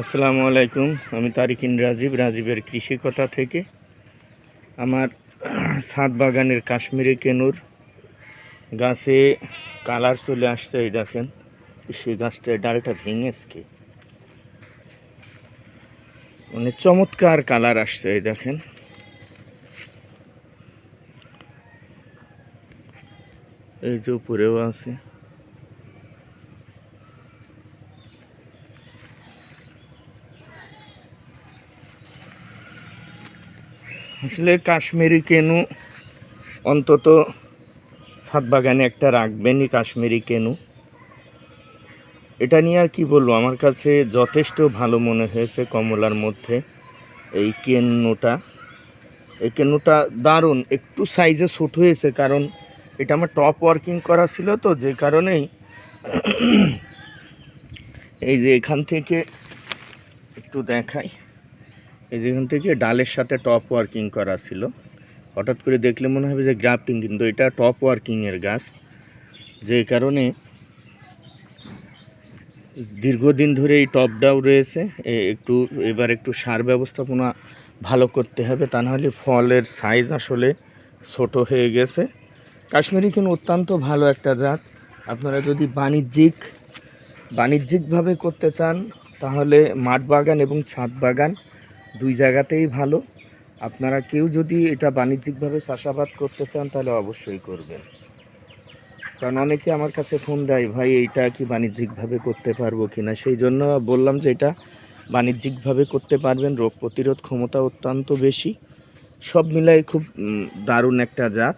আসসালামু আলাইকুম, আমি তারিকিন রাজীব, রাজীবের কৃষি কথা থেকে। আমার ছাদ বাগানের কাশ্মীরি কেনুর গাছে কালার চলে আসছে, এই দেখেন। সেই গাছটার ডালটা ভেঙেছে। মানে চমৎকার কালার আসছে, এই দেখেন। এই যে উপরেও আছে। আসলে কাশ্মীরি কেনু অন্তত ছাদ বাগানে একটা রাখবেনই কাশ্মীরি কেনু। এটা নিয়ে আর কি বলব? আমার কাছে যথেষ্ট ভালো মনে হয়েছে কমলার মধ্যে এই কেনুটা। এই কেনুটা দারুণ, একটু সাইজে ছোট হয়েছে কারণ এটা আমার টপ ওয়ার্কিং করা ছিল তো, যে কারণেই এই যে এখান থেকে একটু দেখাই। এই যেখান থেকে ডালের সাথে টপ ওয়ার্কিং করা ছিল। হঠাৎ করে দেখলে মনে হবে যে গ্রাফটিং কিন্তু এটা টপ ওয়ার্কিংয়ের গাছ। যে কারণে দীর্ঘদিন ধরে এই টপ ডাউ রয়েছে। একটু এবার একটু সার ব্যবস্থাপনা ভালো করতে হবে, তা নাহলে ফলের সাইজ আসলে ছোট হয়ে গেছে। কাশ্মীরি কিন্তু অত্যন্ত ভালো একটা জাত। আপনারা যদি বাণিজ্যিক, বাণিজ্যিকভাবে করতে চান, তাহলে মাঠ বাগান এবং ছাদ বাগান দুই জায়গাতেই ভালো। আপনারা কেউ যদি এটা বাণিজ্যিকভাবে চাষাবাদ করতে চান, তাহলে অবশ্যই করবেন। কারণ অনেকে আমার কাছে ফোন দেয়, ভাই, এইটা কি বাণিজ্যিকভাবে করতে পারব কি না সেই জন্য বললাম যে, এটা বাণিজ্যিকভাবে করতে পারবেন। রোগ প্রতিরোধ ক্ষমতা অত্যন্ত বেশি। সব মিলাই খুব দারুণ একটা জাত।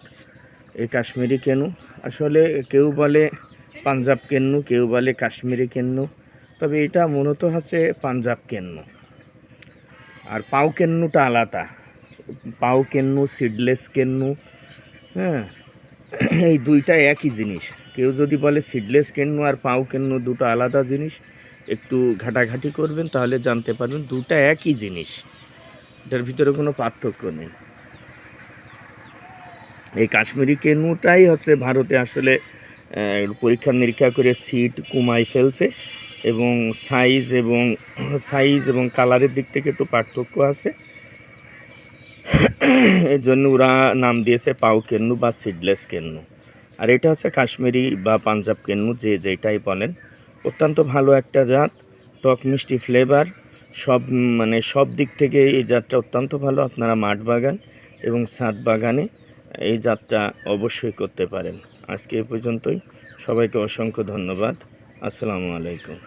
এই কাশ্মীরি কেনু। আসলে কেউ বলে পাঞ্জাব কেন্নু কেউ বলে কাশ্মীরি কেন্নু তবে এটা মূলত হচ্ছে পাঞ্জাব কেন্নু আর পাও কেন্নুটা আলাদা। পাও কেন্নু সিডলেস কেন্নু হ্যাঁ? এই দুইটা একই জিনিস। কেউ যদি বলে সিডলেস কেন্নু আর পাও কেন্নু দুটো আলাদা জিনিস, একটু ঘাটাঘাটি করবেন, তাহলে জানতে পারবেন দুটা একই জিনিস। এটার ভিতরে কোনো পার্থক্য নেই। এই কাশ্মীরি কেনুটাই হচ্ছে ভারতে আসলে পরীক্ষা নিরীক্ষা করে সিট কমাই ফেলছে। এবং সাইজ এবং সাইজ এবং কালারের দিক থেকে একটু পার্থক্য আছে। এর জন্য ওরা নাম দিয়েছে পাও কেন্নু বা সিডলেস কেন্নু। আর এটা হচ্ছে কাশ্মীরি বা পাঞ্জাব কেন্নু, যে যেটাই বলেন। অত্যন্ত ভালো একটা জাত, টক মিষ্টি ফ্লেভার সব মানে সব দিক থেকে এই জাতটা অত্যন্ত ভালো। আপনারা মাঠ বাগান এবং ছাদ বাগানে এই জাতটা অবশ্যই করতে পারেন। আজকে এ পর্যন্তই। সবাইকে অসংখ্য ধন্যবাদ। আসসালামু আলাইকুম।